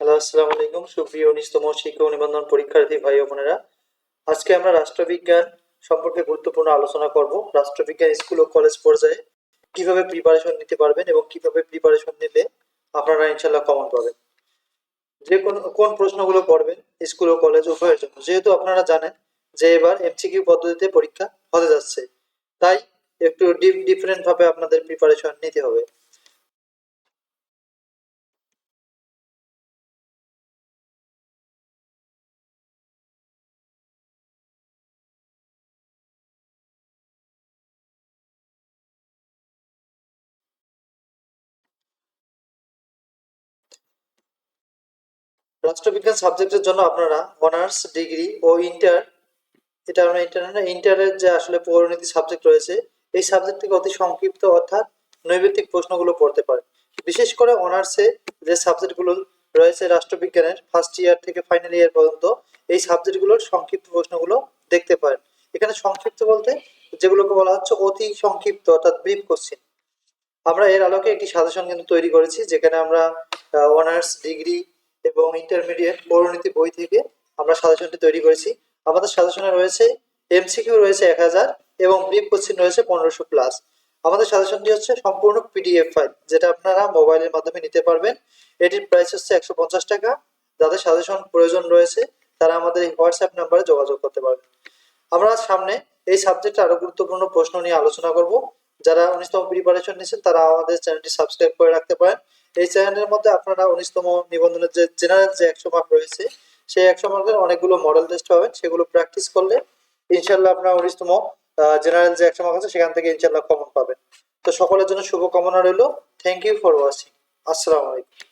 Hello, আসসালামু আলাইকুম। সুপ্রিয় উনিশতম শিক্ষক নিবন্ধন পরীক্ষার্থী ভাই ও বোনেরা, আজকে আমরা রাষ্ট্রবিজ্ঞান সম্পর্কে গুরুত্বপূর্ণ আলোচনা করব। রাষ্ট্রবিজ্ঞান স্কুল ও কলেজ পর্যায়ে কীভাবে প্রিপারেশন নিতে পারবেন এবং কীভাবে প্রিপারেশন নিলে আপনারা ইনশাল্লাহ কমন পাবেন। যে কোন কোন প্রশ্নগুলো পড়বেন স্কুল ও কলেজ উভয়ের জন্য, যেহেতু আপনারা জানেন যে এবার এমসিকিউ পদ্ধতিতে পরীক্ষা হতে যাচ্ছে, তাই একটু ডিফারেন্ট ভাবে আপনাদের প্রিপারেশন নিতে হবে। রাষ্ট্রবিজ্ঞান সাবজেক্টের জন্য আপনারা অনার্স ডিগ্রি ও ইন্টার এটা আমরা ইন্টার না ইন্টারের যে আসলে পৌরনীতি সাবজেক্ট রয়েছে, এই সাবজেক্ট থেকে অতি সংক্ষিপ্ত অর্থাৎ নৈবেদিক প্রশ্নগুলো পড়তে পারেন। বিশেষ করে অনার্সে যে সাবজেক্টগুলো রয়েছে রাষ্ট্রবিজ্ঞানের ফার্স্ট ইয়ার থেকে ফাইনাল ইয়ার পর্যন্ত, এই সাবজেক্টগুলোর সংক্ষিপ্ত প্রশ্নগুলো দেখতে পারেন। এখানে সংক্ষিপ্ত বলতে যেগুলোকে বলা হচ্ছে অতি সংক্ষিপ্ত, অর্থাৎ ব্রিফ কোশ্চিন আমরা এর আলোকে একটি সাজেশন কিন্তু তৈরি করেছি, যেখানে আমরা অনার্স ডিগ্রি এবং ইন্টারমিডিয়েট পৌরনীতি বই থেকে আমরা সাজেশনটি তৈরি করেছি। আমাদের সাজেশনে রয়েছে এমসিকিউ রয়েছে এক হাজার এবং ব্রিফ কোশ্চিন রয়েছে পনেরোশো প্লাস আমাদের সাজেশনটি হচ্ছে সম্পূর্ণ পিডিএফ ফাইল যেটা আপনারা মোবাইলের মাধ্যমে নিতে পারবেন। এটির প্রাইস হচ্ছে একশো পঞ্চাশ টাকা। যাদের সাজেশন প্রয়োজন রয়েছে, তারা আমাদের এই হোয়াটসঅ্যাপ নাম্বারে যোগাযোগ করতে পারবেন। আমরা সামনে এই সাবজেক্টে আরও গুরুত্বপূর্ণ প্রশ্ন নিয়ে আলোচনা করব। যারা উনিশতম প্রিপারেশন নিয়েছেন, তারা আমাদের চ্যানেলটি সাবস্ক্রাইব করে রাখতে পারেন। এই চ্যানেলের মধ্যে আপনারা উনিশতম নিবন্ধনের যে জেনারেল যে একশো মার্ক রয়েছে, সেই একশো মার্কের অনেকগুলো মডেল টেস্ট হবে সেগুলো প্র্যাকটিস করলে ইনশাল্লাহ আপনারা উনিশতম জেনারেল যে একশো মার্ক আছে, সেখান থেকে ইনশাল্লাহ কমন পাবেন। তো সকলের জন্য শুভকামনা রইল। থ্যাংক ইউ ফর ওয়াচিং আসসালামু আলাইকুম।